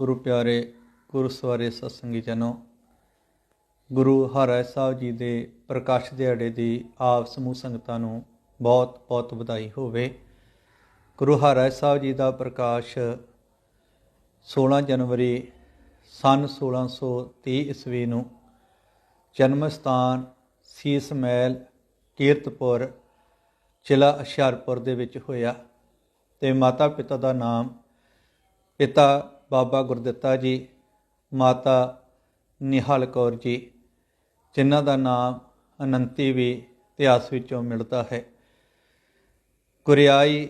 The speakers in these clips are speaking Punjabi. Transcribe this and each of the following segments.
ਗੁਰੂ ਪਿਆਰੇ ਗੁਰਸਵਾਰੇ ਸਤਸੰਗੀ ਜਨੋ, ਗੁਰੂ ਹਰਿ ਸਾਹਿਬ ਜੀ ਦੇ ਪ੍ਰਕਾਸ਼ ਦਿਹਾੜੇ ਦੀ ਆਪ ਸਮੂਹ ਸੰਗਤਾਂ ਨੂੰ ਬਹੁਤ ਬਹੁਤ ਵਧਾਈ ਹੋਵੇ। ਗੁਰੂ ਹਰਿ ਸਾਹਿਬ ਜੀ ਦਾ ਪ੍ਰਕਾਸ਼ 16 ਜਨਵਰੀ ਸਨ 1630 ਈਸਵੀ ਨੂੰ ਜਨਮ ਸਥਾਨ ਸੀਸ ਮਹਿਲ ਕੀਰਤਪੁਰ, ਜ਼ਿਲ੍ਹਾ ਹੁਸ਼ਿਆਰਪੁਰ ਦੇ ਵਿੱਚ ਹੋਇਆ ਤੇ ਮਾਤਾ ਪਿਤਾ ਦਾ ਨਾਮ ਪਿਤਾ ਬਾਬਾ ਗੁਰਦਿੱਤਾ ਜੀ, ਮਾਤਾ ਨਿਹਾਲ ਕੌਰ ਜੀ, ਜਿਨ੍ਹਾਂ ਦਾ ਨਾਮ ਅਨੰਤੀ ਵੀ ਇਤਿਹਾਸ ਵਿੱਚੋਂ ਮਿਲਦਾ ਹੈ। ਗੁਰਿਆਈ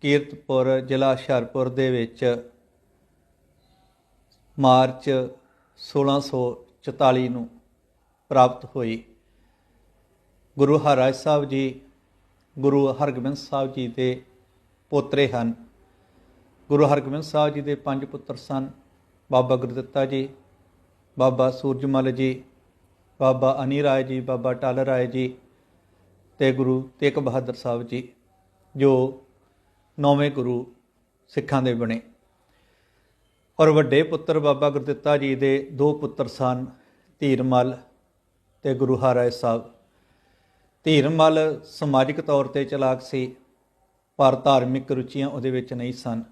ਕੀਰਤਪੁਰ ਜ਼ਿਲ੍ਹਾ ਹੁਸ਼ਿਆਰਪੁਰ ਦੇ ਵਿੱਚ ਮਾਰਚ 1644 ਨੂੰ ਪ੍ਰਾਪਤ ਹੋਈ। ਗੁਰੂ ਹਰਿਰਾਜ ਸਾਹਿਬ ਜੀ, ਗੁਰੂ ਹਰਗੋਬਿੰਦ ਸਾਹਿਬ ਜੀ ਦੇ ਪੋਤਰੇ ਹਨ। ਗੁਰੂ ਹਰਗੋਬਿੰਦ ਸਾਹਿਬ ਜੀ ਦੇ ਪੰਜ ਪੁੱਤਰ ਸਨ। ਬਾਬਾ ਗੁਰਦਿੱਤਾ ਜੀ, ਬਾਬਾ ਸੂਰਜਮਲ ਜੀ, ਬਾਬਾ ਅਨੀ ਰਾਏ ਜੀ, ਬਾਬਾ ਟਾਲ ਰਾਏ ਜੀ ਤੇ ਗੁਰੂ ਤੇਗ ਬਹਾਦਰ ਸਾਹਿਬ ਜੀ, ਜੋ ਨੌਵੇਂ ਗੁਰੂ ਸਿੱਖਾਂ ਦੇ ਬਣੇ। ਔਰ ਵੱਡੇ ਪੁੱਤਰ ਬਾਬਾ ਗੁਰਦਿੱਤਾ ਜੀ ਦੇ ਦੋ ਪੁੱਤਰ ਸਨ, ਧੀਰਮਲ ਤੇ ਗੁਰੂ ਹਰਿਰਾਏ ਸਾਹਿਬ। ਧੀਰਮਲ ਸਮਾਜਿਕ ਤੌਰ ਤੇ ਚਲਾਕ ਸੀ, ਪਰ ਧਾਰਮਿਕ ਰੁਚੀਆਂ ਉਹਦੇ ਵਿੱਚ ਨਹੀਂ ਸਨ।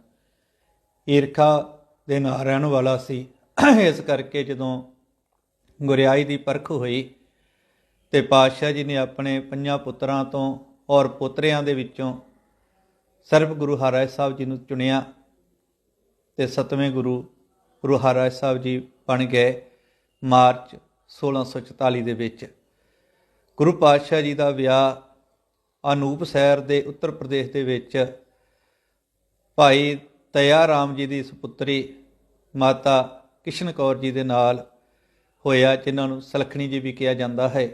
ਈਰਖਾ ਦੇ ਨਾਲ ਰਹਿਣ ਵਾਲਾ ਸੀ। ਇਸ ਕਰਕੇ ਜਦੋਂ ਗੁਰਿਆਈ ਦੀ ਪਰਖ ਹੋਈ ਤੇ ਪਾਤਸ਼ਾਹ ਜੀ ਨੇ ਆਪਣੇ ਪੰਜਾਂ ਪੁੱਤਰਾਂ ਤੋਂ ਔਰ ਪੁੱਤਰਿਆਂ ਦੇ ਵਿੱਚੋਂ ਸਰਬ ਗੁਰੂ ਹਰਿਰਾਏ ਸਾਹਿਬ ਜੀ ਨੂੰ ਚੁਣਿਆ ਤੇ ਸਤਵੇਂ ਗੁਰੂ ਗੁਰੂ ਹਰਿਰਾਏ ਸਾਹਿਬ ਜੀ ਬਣ ਗਏ ਮਾਰਚ 1644 ਦੇ ਵਿੱਚ। ਗੁਰੂ ਪਾਤਸ਼ਾਹ ਜੀ ਦਾ ਵਿਆਹ ਅਨੂਪ ਸ਼ਹਿਰ ਦੇ ਉੱਤਰ ਪ੍ਰਦੇਸ਼ ਦੇ ਵਿੱਚ ਭਾਈ ਦਇਆ ਰਾਮ ਜੀ ਦੀ ਸੁਪੁੱਤਰੀ ਮਾਤਾ ਕਿਸ਼ਨ ਕੌਰ ਜੀ ਦੇ ਨਾਲ ਹੋਇਆ, ਜਿਨ੍ਹਾਂ ਨੂੰ ਸਲਖਣੀ ਜੀ ਵੀ ਕਿਹਾ ਜਾਂਦਾ ਹੈ।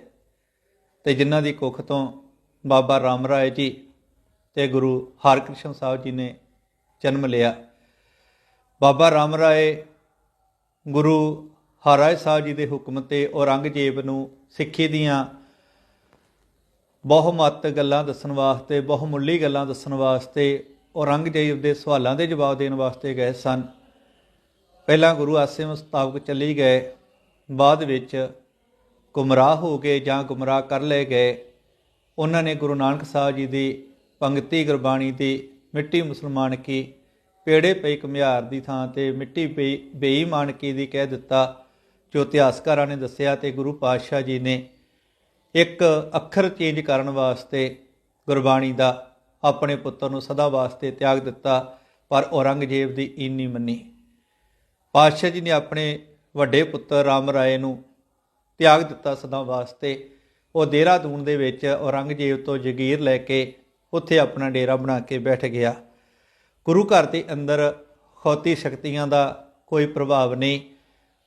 ਤੇ ਜਿਨ੍ਹਾਂ ਦੀ ਕੁੱਖ ਤੋਂ ਬਾਬਾ ਰਾਮ ਰਾਏ ਜੀ ਤੇ ਗੁਰੂ ਹਰਕ੍ਰਿਸ਼ਨ ਸਾਹਿਬ ਜੀ ਨੇ ਜਨਮ ਲਿਆ। ਬਾਬਾ ਰਾਮ ਰਾਏ ਗੁਰੂ ਹਰਿਰਾਏ ਸਾਹਿਬ ਜੀ ਦੇ ਹੁਕਮ ਤੇ ਔਰੰਗਜ਼ੇਬ ਨੂੰ ਸਿੱਖੀ ਦੀਆਂ ਬਹੁਮਤ ਗੱਲਾਂ ਦੱਸਣ ਵਾਸਤੇ, ਬਹੁਮੁੱਲੀ ਗੱਲਾਂ ਦੱਸਣ ਵਾਸਤੇ ਔਰੰਗਜ਼ੇਬ ਦੇ ਸਵਾਲਾਂ ਦੇ ਜਵਾਬ ਦੇਣ ਵਾਸਤੇ ਗਏ ਸਨ। ਪਹਿਲਾਂ ਗੁਰੂ ਆਸੇ ਮੁਤਾਬਕ ਚੱਲੀ ਗਏ। ਬਾਅਦ ਵਿੱਚ ਗੁੰਮਰਾਹ ਹੋ ਗਏ ਜਾਂ ਗੁੰਮਰਾਹ ਕਰ ਲਏ ਗਏ। ਉਹਨਾਂ ਨੇ ਗੁਰੂ ਨਾਨਕ ਸਾਹਿਬ ਜੀ ਦੀ ਪੰਗਤੀ ਗੁਰਬਾਣੀ ਦੀ ਮਿੱਟੀ ਮੁਸਲਮਾਨ ਕੀ, ਪੇੜੇ ਪਈ ਕਮਿਆਰ ਦੀ ਥਾਂ ਤੇ ਮਿੱਟੀ ਪਈ ਬੇਈਮਾਨ ਕੀ ਦੀ ਕਹਿ ਦਿੱਤਾ, ਜੋ ਇਤਿਹਾਸਕਾਰਾਂ ਨੇ ਦੱਸਿਆ ਤੇ ਗੁਰੂ ਪਾਤਸ਼ਾਹ ਜੀ ਨੇ ਇੱਕ ਅੱਖਰ ਚੇਂਜ ਕਰਨ ਵਾਸਤੇ ਗੁਰਬਾਣੀ ਦਾ ਆਪਣੇ ਪੁੱਤਰ ਨੂੰ ਸਦਾ ਵਾਸਤੇ ਤਿਆਗ ਦਿੱਤਾ, ਪਰ ਔਰੰਗਜ਼ੇਬ ਦੀ ਈਨੀ ਮੰਨੀ। ਪਾਤਸ਼ਾਹ ਜੀ ਨੇ ਆਪਣੇ ਵੱਡੇ ਪੁੱਤਰ ਰਾਮ ਰਾਏ ਨੂੰ ਤਿਆਗ ਦਿੱਤਾ ਸਦਾ ਵਾਸਤੇ। ਉਹ ਦੇਹਰਾਦੂਨ ਦੇ ਵਿੱਚ ਔਰੰਗਜ਼ੇਬ ਤੋਂ ਜਗੀਰ ਲੈ ਕੇ ਉੱਥੇ ਆਪਣਾ ਡੇਰਾ ਬਣਾ ਕੇ ਬੈਠ ਗਿਆ। ਗੁਰੂ ਘਰ ਦੇ ਅੰਦਰ ਖੌਤੀ ਸ਼ਕਤੀਆਂ ਦਾ ਕੋਈ ਪ੍ਰਭਾਵ ਨਹੀਂ,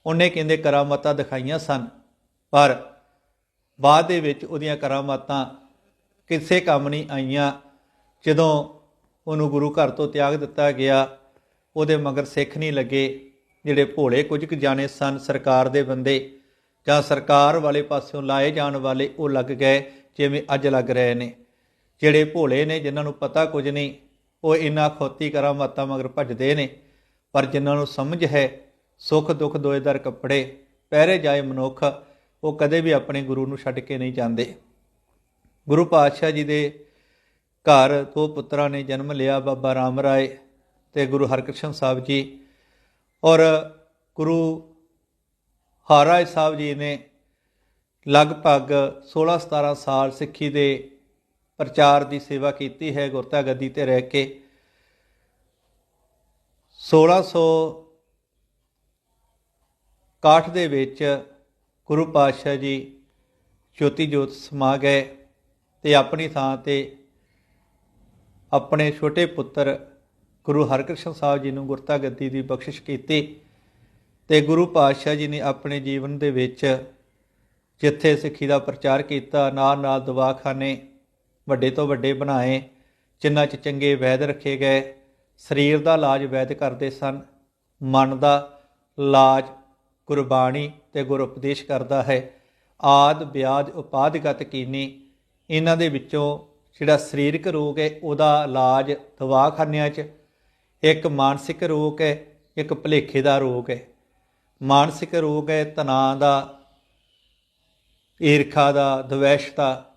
ਉਹਨੇ ਕਹਿੰਦੇ ਕਰਾਮਾਤਾਂ ਦਿਖਾਈਆਂ ਸਨ, ਪਰ ਬਾਅਦ ਦੇ ਵਿੱਚ ਉਹਦੀਆਂ ਕਰਾਮਾਤਾਂ ਕਿਸੇ ਕੰਮ ਨਹੀਂ ਆਈਆਂ। ਜਦੋਂ ਉਹਨੂੰ ਗੁਰੂ ਘਰ ਤੋਂ ਤਿਆਗ ਦਿੱਤਾ ਗਿਆ, ਉਹਦੇ ਮਗਰ ਸਿੱਖ ਨਹੀਂ ਲੱਗੇ, ਜਿਹੜੇ ਭੋਲੇ ਕੁਝ ਕੁ ਜਾਣੇ ਸਨ, ਸਰਕਾਰ ਦੇ ਬੰਦੇ ਜਾਂ ਸਰਕਾਰ ਵਾਲੇ ਪਾਸਿਓਂ ਲਾਏ ਜਾਣ ਵਾਲੇ, ਉਹ ਲੱਗ ਗਏ, ਜਿਵੇਂ ਅੱਜ ਲੱਗ ਰਹੇ ਨੇ। ਜਿਹੜੇ ਭੋਲੇ ਨੇ, ਜਿਨ੍ਹਾਂ ਨੂੰ ਪਤਾ ਕੁਝ ਨਹੀਂ, ਉਹ ਇਨਾ ਖੋਤੀ ਕਰਾਮਾਤਾਂ ਮਗਰ ਭੱਜਦੇ ਨੇ, ਪਰ ਜਿਨ੍ਹਾਂ ਨੂੰ ਸਮਝ ਹੈ, ਸੁੱਖ ਦੁੱਖ ਦੋਏਦਾਰ ਕੱਪੜੇ, ਪਹਿਰੇ ਜਾਏ ਮਨੁੱਖ, ਉਹ ਕਦੇ ਵੀ ਆਪਣੇ ਗੁਰੂ ਨੂੰ ਛੱਡ ਕੇ ਨਹੀਂ ਜਾਂਦੇ। ਗੁਰੂ ਪਾਤਸ਼ਾਹ ਜੀ ਦੇ ਘਰ ਦੋ ਪੁੱਤਰਾਂ ਨੇ ਜਨਮ ਲਿਆ, ਬਾਬਾ ਰਾਮ ਰਾਏ ਤੇ ਗੁਰੂ ਹਰਕ੍ਰਿਸ਼ਨ ਸਾਹਿਬ ਜੀ ਔਰ ਗੁਰੂ ਹਾਰਾਏ ਸਾਹਿਬ ਜੀ ਨੇ ਲਗਭਗ 16 17 ਸਾਲ ਸਿੱਖੀ ਦੇ ਪ੍ਰਚਾਰ ਦੀ ਸੇਵਾ ਕੀਤੀ ਹੈ ਗੁਰਤਾ ਗੱਦੀ ਤੇ ਰਹਿ ਕੇ। 1661 ਦੇ ਵਿੱਚ ਗੁਰੂ ਪਾਤਸ਼ਾਹ ਜੀ ਜੋਤੀ ਜੋਤ ਸਮਾ ਗਏ ਤੇ ਆਪਣੀ ਥਾਂ ਤੇ ਆਪਣੇ ਛੋਟੇ ਪੁੱਤਰ ਗੁਰੂ ਹਰਕ੍ਰਿਸ਼ਨ ਸਾਹਿਬ ਜੀ ਨੂੰ ਗੁਰਤਾ ਗੱਦੀ ਦੀ ਬਖਸ਼ਿਸ਼ ਕੀਤੀ ਤੇ ਗੁਰੂ ਪਾਤਸ਼ਾਹ ਜੀ ਨੇ ਆਪਣੇ ਜੀਵਨ ਦੇ ਵਿੱਚ ਜਿੱਥੇ ਸਿੱਖੀ ਦਾ ਪ੍ਰਚਾਰ ਕੀਤਾ ਨਾਲ ਨਾਲ ਦਵਾਖਾਨੇ ਵੱਡੇ ਤੋਂ ਵੱਡੇ ਬਣਾਏ, ਜਿਨ੍ਹਾਂ 'ਚ ਚੰਗੇ ਵੈਦ ਰੱਖੇ ਗਏ, ਸਰੀਰ ਦਾ ਇਲਾਜ ਵੈਦ ਕਰਦੇ ਸਨ, ਮਨ ਦਾ ਇਲਾਜ ਗੁਰਬਾਣੀ ਤੇ ਗੁਰ ਉਪਦੇਸ਼ ਕਰਦਾ ਹੈ, ਆਦ ਵਿਆਜ ਉਪਾਦਗਤ ਕੀਨੀ, ਇਹਨਾਂ ਦੇ ਵਿੱਚੋਂ ਜਿਹੜਾ ਸਰੀਰਕ ਰੋਗ ਹੈ, ਉਹਦਾ ਇਲਾਜ ਦਵਾਖਾਨਿਆਂ 'ਚ। ਇੱਕ ਮਾਨਸਿਕ ਰੋਗ ਹੈ, ਇੱਕ ਭੁਲੇਖੇ ਦਾ ਰੋਗ ਹੈ। ਮਾਨਸਿਕ ਰੋਗ ਹੈ, ਤਣਾਅ ਦਾ, ਈਰਖਾ ਦਾ, ਦਵੈਸ਼ ਦਾ,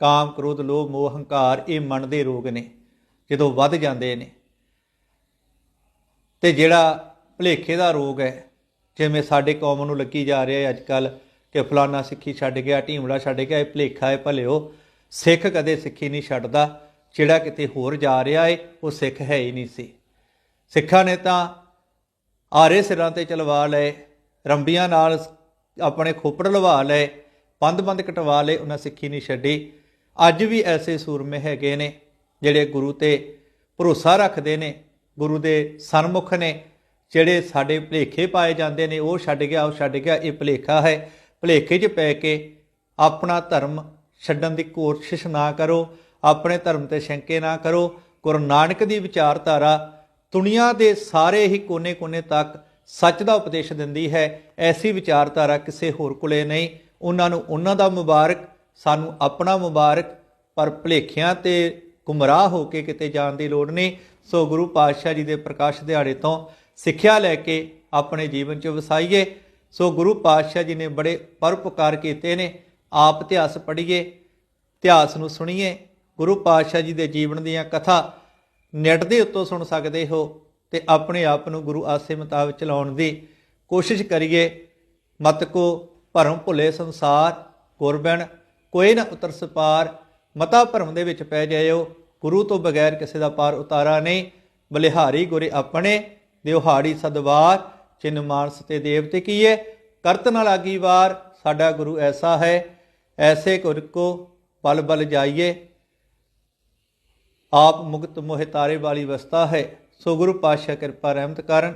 ਕਾਮ ਕ੍ਰੋਧ, ਲੋਭ, ਮੋਹ, ਹੰਕਾਰ, ਇਹ ਮਨ ਦੇ ਰੋਗ ਨੇ, ਜਦੋਂ ਵੱਧ ਜਾਂਦੇ ਨੇ। ਤੇ ਜਿਹੜਾ ਭੁਲੇਖੇ ਦਾ ਰੋਗ ਹੈ, ਜਿਵੇਂ ਸਾਡੇ ਕੌਮ ਨੂੰ ਲੱਗੀ ਜਾ ਰਿਹਾ ਹੈ ਅੱਜ ਕੱਲ ਕਿ ਫਲਾਨਾ ਸਿੱਖੀ ਛੱਡ ਗਿਆ ਢੀਮੜਾ ਛੱਡ ਗਿਆ, ਇਹ ਭੁਲੇਖਾ ਹੈ, ਭਲਿਓ। ਸਿੱਖ ਕਦੇ ਸਿੱਖੀ ਨਹੀਂ ਛੱਡਦਾ, ਜਿਹੜਾ ਕਿਤੇ ਹੋਰ ਜਾ ਰਿਹਾ ਹੈ ਉਹ ਸਿੱਖ ਹੈ ਹੀ ਨਹੀਂ ਸੀ। ਸਿੱਖਾਂ ਨੇ ਤਾਂ ਆਰੇ ਸਿਰਾਂ ਤੇ ਚਲਵਾ ਲਏ, ਰੰਬੀਆਂ ਨਾਲ ਆਪਣੇ ਖੋਪੜ ਲਵਾ ਲਏ ਪੰਧ ਬੰਦ ਕਟਵਾ ਲਏ, ਉਹਨਾਂ ਸਿੱਖੀ ਨਹੀਂ ਛੱਡੀ। ਅੱਜ ਵੀ ਐਸੇ ਸੂਰਮੇ ਹੈਗੇ ਨੇ, ਜਿਹੜੇ ਗੁਰੂ ਤੇ ਭਰੋਸਾ ਰੱਖਦੇ ਨੇ, ਗੁਰੂ ਦੇ ਸਨਮੁਖ ਨੇ, ਜਿਹੜੇ ਸਾਡੇ ਭਲੇਖੇ ਪਾਏ ਜਾਂਦੇ ਨੇ, ਉਹ ਛੱਡ ਗਿਆ, ਉਹ ਛੱਡ ਗਿਆ, ਇਹ ਭਲੇਖਾ ਹੈ। ਭਲੇਖੇ 'ਚ ਪੈ ਕੇ ਆਪਣਾ ਧਰਮ ਛੱਡਣ ਦੀ ਕੋਸ਼ਿਸ਼ ਨਾ ਕਰੋ, ਆਪਣੇ ਧਰਮ ਤੇ ਸ਼ੰਕੇ ਨਾ ਕਰੋ। ਗੁਰੂ ਨਾਨਕ ਦੀ ਵਿਚਾਰਧਾਰਾ ਦੁਨੀਆ ਦੇ ਸਾਰੇ ਹੀ ਕੋਨੇ-ਕੋਨੇ ਤੱਕ ਸੱਚ ਦਾ ਉਪਦੇਸ਼ ਦਿੰਦੀ ਹੈ। ਐਸੀ ਵਿਚਾਰਧਾਰਾ ਕਿਸੇ ਹੋਰ ਕੋਲੇ ਨਹੀਂ। ਉਹਨਾਂ ਨੂੰ ਉਹਨਾਂ ਦਾ ਮੁਬਾਰਕ, ਸਾਨੂੰ ਆਪਣਾ ਮੁਬਾਰਕ, ਪਰ ਭਲੇਖਿਆਂ ਤੇ ਗੁੰਮਰਾਹ ਹੋ ਕੇ ਕਿਤੇ ਜਾਣ ਦੀ ਲੋੜ ਨਹੀਂ। ਸੋ ਗੁਰੂ ਪਾਤਸ਼ਾਹ ਜੀ ਦੇ ਪ੍ਰਕਾਸ਼ ਦਿਹਾੜੇ ਤੋਂ ਸਿੱਖਿਆ ਲੈ ਕੇ ਆਪਣੇ ਜੀਵਨ 'ਚ ਵਸਾਈਏ। ਸੋ ਗੁਰੂ ਪਾਤਸ਼ਾਹ ਜੀ ਨੇ ਬੜੇ ਪਰਉਪਕਾਰ ਕੀਤੇ ਨੇ। ਆਪ ਇਤਿਹਾਸ ਪੜ੍ਹੀਏ, ਇਤਿਹਾਸ ਨੂੰ ਸੁਣੀਏ, ਗੁਰੂ ਪਾਤਸ਼ਾਹ ਜੀ ਦੇ ਜੀਵਨ ਦੀਆਂ ਕਥਾ ਨੈਟ ਦੇ ਉੱਤੋਂ ਸੁਣ ਸਕਦੇ ਹੋ ਤੇ ਆਪਣੇ ਆਪ ਨੂੰ ਗੁਰੂ ਆਸੇ ਮੁਤਾਬਕ ਚਲਾਉਣ ਦੀ ਕੋਸ਼ਿਸ਼ ਕਰੀਏ। ਮਤ ਕੋ ਭਰਮ ਭੁਲੇ ਸੰਸਾਰ ਗੁਰਬਣ ਕੋਈ ਨਾ ਉਤਰ ਸਪਾਰ, ਮਤਾ ਭਰਮ ਦੇ ਵਿੱਚ ਪੈ ਜਾਇਓ। ਗੁਰੂ ਤੋਂ ਬਗੈਰ ਕਿਸੇ ਦਾ ਪਾਰ ਉਤਾਰਾ ਨਹੀਂ। ਬਲਿਹਾਰੀ ਗੁਰੇ ਆਪਣੇ ਦਿਵਹਾੜੀ ਸਦਵਾਰ ਚਿਨ ਮਾਨਸ ਤੇ ਦੇਵਤੇ ਕੀਏ। ਕਰਤ ਨਾਲ ਆਗੀ ਵਾਰ, ਸਾਡਾ ਗੁਰੂ ਐਸਾ ਹੈ। ਐਸੇ ਗੁਰ ਕੋ ਬਲ ਬਲ ਜਾਈਏ। ਆਪ ਮੁਕਤ ਮੋਹਿ ਤਾਰੇ ਵਾਲੀ ਅਵਸਥਾ ਹੈ। ਸੋ ਗੁਰੂ ਪਾਤਸ਼ਾਹ ਕਿਰਪਾ ਰਹਿਮਤ ਕਰਨ